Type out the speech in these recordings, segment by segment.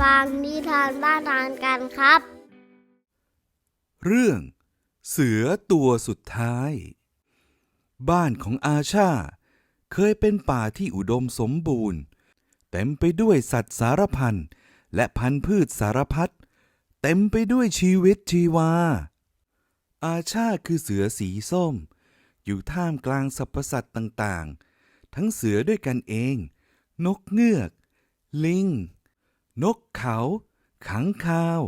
ฟังนิทานบ้านทานกันครับ เรื่อง เสือตัวสุดท้าย บ้านของอาชา เคยเป็นป่าที่อุดมสมบูรณ์ เต็มไปด้วยสัตว์สารพันและพันธุ์พืชสารพัดเต็มไปด้วยชีวิตชีวา อาชาคือเสือสีส้ม อยู่ท่ามกลางสรรพสัตว์ต่างๆ ทั้งเสือด้วยกันเอง นกเงือก ลิง นกเขาขังคาว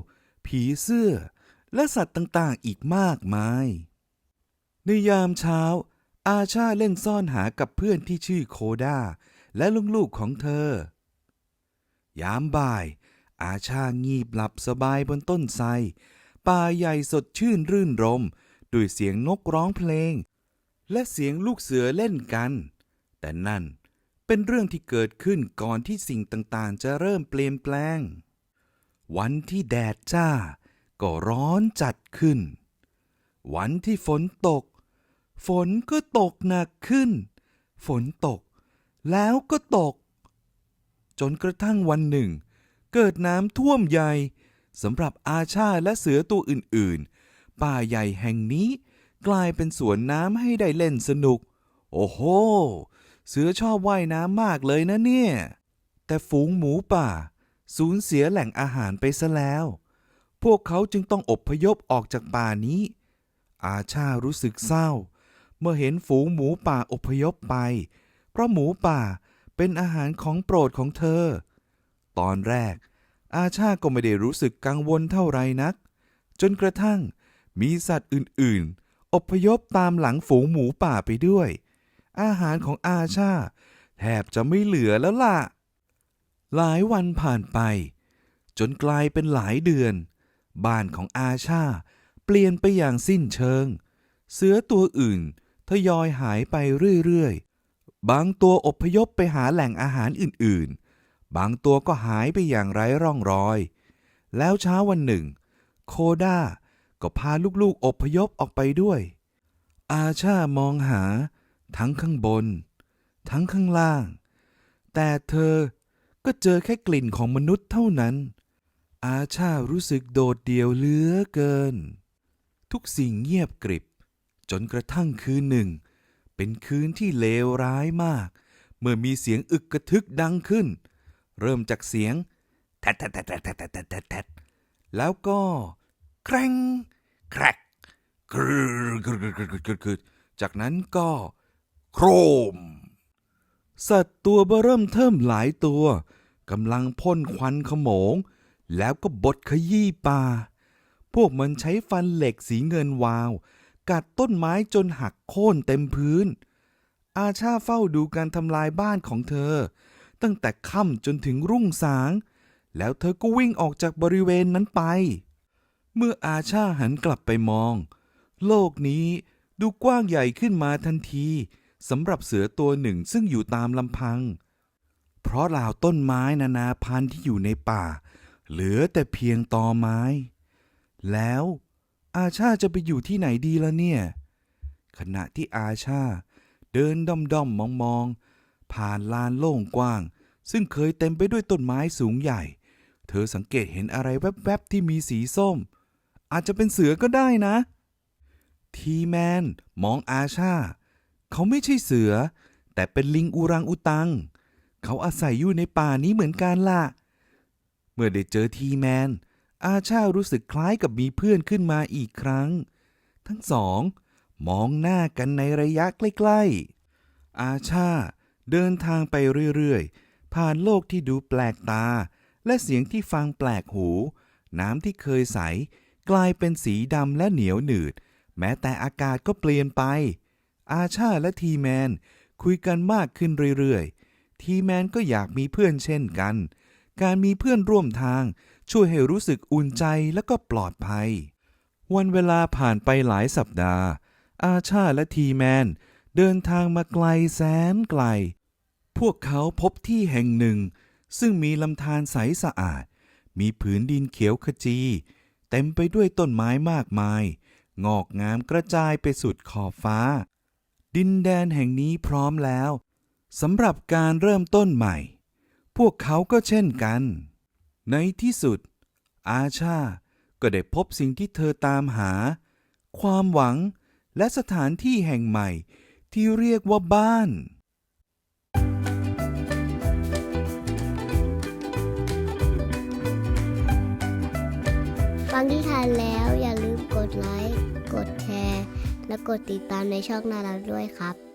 ผีเสื้อ และสัตว์ต่างๆ อีกมากมาย ในยามเช้า อาชาเล่นซ่อนหากับเพื่อนที่ชื่อโคดาและลูกๆของเธอ ยามบ่าย อาชางีบหลับสบายบนต้นไทรป่าใหญ่สดชื่นรื่นรม ด้วยเสียงนกร้องเพลง และเสียงลูกเสือเล่นกัน แต่นั่น เป็นเรื่องที่เกิดขึ้นก่อนที่สิ่งต่างๆ จะเริ่มเปลี่ยนแปลง วันที่แดดจ้า ก็ร้อนจัดขึ้น วันที่ฝนตก ฝนก็ตกหนักขึ้น ฝนตก แล้วก็ตก จนกระทั่งวันหนึ่ง เกิดน้ำท่วมใหญ่สำหรับอาชาและเสือตัวอื่นๆ ป่าใหญ่แห่งนี้กลายเป็นสวนน้ำให้ได้เล่นสนุก โอ้โห เสือชอบว่ายน้ำมากเลยนะเนี่ย แต่ฝูงหมูป่า สูญเสียแหล่งอาหารไปซะแล้ว พวกเขาจึงต้องอบพยพออกจากป่านี้ อาชารู้สึกเศร้า เมื่อเห็นฝูงหมูป่าอพยพไป เพราะหมูป่าเป็นอาหารของโปรดของเธอ ตอนแรก อาชาก็ไม่ได้รู้สึกกังวลเท่าไรนัก จนกระทั่งมีสัตว์อื่นๆอพยพตามหลังฝูงหมูป่าไปด้วย อาหารของอาชา แทบจะไม่เหลือแล้วล่ะ หลายวันผ่านไป จนกลายเป็นหลายเดือน บ้านของอาชา เปลี่ยนไปอย่างสิ้นเชิง เสือตัวอื่นทยอยหายไปเรื่อยๆ บางตัวอพยพไปหาแหล่งอาหารอื่นๆ บางตัวก็หายไปอย่างไร้ร่องรอย แล้วเช้าวันหนึ่ง โคด้าก็พาลูกๆอพยพออกไปด้วย อาชามองหา ทั้งข้างบน ทั้งข้างล่าง แต่เธอก็เจอแค่กลิ่นของมนุษย์เท่านั้น อาชารู้สึกโดดเดี่ยวเหลือเกิน ทุกสิ่งเงียบกริบ จนกระทั่งคืนหนึ่ง เป็นคืนที่เลวร้ายมาก เมื่อมีเสียงอึกกระทึกดังขึ้น เริ่มจากเสียงแทดแทดแทดแทดแทดแล้วก็ครงแครกกรึกรึกรึกรึกจากนั้นก็ โครม สัตว์ตัวเบ้อเริ่มเทิมหลายตัวกำลังพ่นควันขโมง แล้วก็บดขยี้ป่า พวกมันใช้ฟันเหล็กสีเงินวาว กัดต้นไม้จนหักโค่นเต็มพื้น อาชาเฝ้าดูการทำลายบ้านของเธอ ตั้งแต่ค่ำจนถึงรุ่งสาง แล้วเธอก็วิ่งออกจากบริเวณนั้นไป เมื่ออาชาหันกลับไปมอง โลกนี้ดูกว้างใหญ่ขึ้นมาทันที สำหรับเสือตัวหนึ่งซึ่งอยู่ตามลำพัง เพราะเหล่าต้นไม้นานาพันธุ์ที่อยู่ในป่า เหลือแต่เพียงตอไม้ แล้วอาชาจะไปอยู่ที่ไหนดีละเนี่ย ขณะที่อาชาเดินด้อมด้อมมองมองผ่านลานโล่งกว้าง ซึ่งเคยเต็มไปด้วยต้นไม้สูงใหญ่ เธอสังเกตเห็นอะไรแวบๆที่มีสีส้ม อาจจะเป็นเสือก็ได้นะ ทีแมนมองอาชา เขาไม่ใช่เสือ แต่เป็นลิงอูรังอุตัง เขาอาศัยอยู่ในป่านี้เหมือนกันล่ะ เมื่อได้เจอทีแมน อาชารู้สึกคล้ายกับมีเพื่อนขึ้นมาอีกครั้ง ทั้งสอง มองหน้ากันในระยะใกล้ๆ อาชาเดินทางไปเรื่อยๆ ผ่านโลกที่ดูแปลกตา และเสียงที่ฟังแปลกหู น้ำที่เคยใส กลายเป็นสีดำและเหนียวหนืด แม้แต่อากาศก็เปลี่ยนไป อาชาและทีแมนคุยกันมากขึ้นเรื่อยๆ ทีแมนก็อยากมีเพื่อนเช่นกัน การมีเพื่อนร่วมทางช่วยให้รู้สึกอุ่นใจและก็ปลอดภัย วันเวลาผ่านไปหลายสัปดาห์ อาชาและทีแมนเดินทางมาไกลแสนไกล พวกเขาพบที่แห่งหนึ่ง ซึ่งมีลำธารใสสะอาด มีผืนดินเขียวขจี เต็มไปด้วยต้นไม้มากมาย งอกงามกระจายไปสุดขอบฟ้า ดินแดนแห่งนี้พร้อมแล้วสำหรับการเริ่มต้นใหม่ พวกเขาก็เช่นกัน ในที่สุด อาชาก็ได้พบสิ่งที่เธอตามหา ความหวังและสถานที่แห่งใหม่ที่เรียกว่าบ้าน ฟังที่ทานแล้วอย่าลืมกดไลค์ กดแชร์ และกดติดตามในช่องนาราด้วยครับ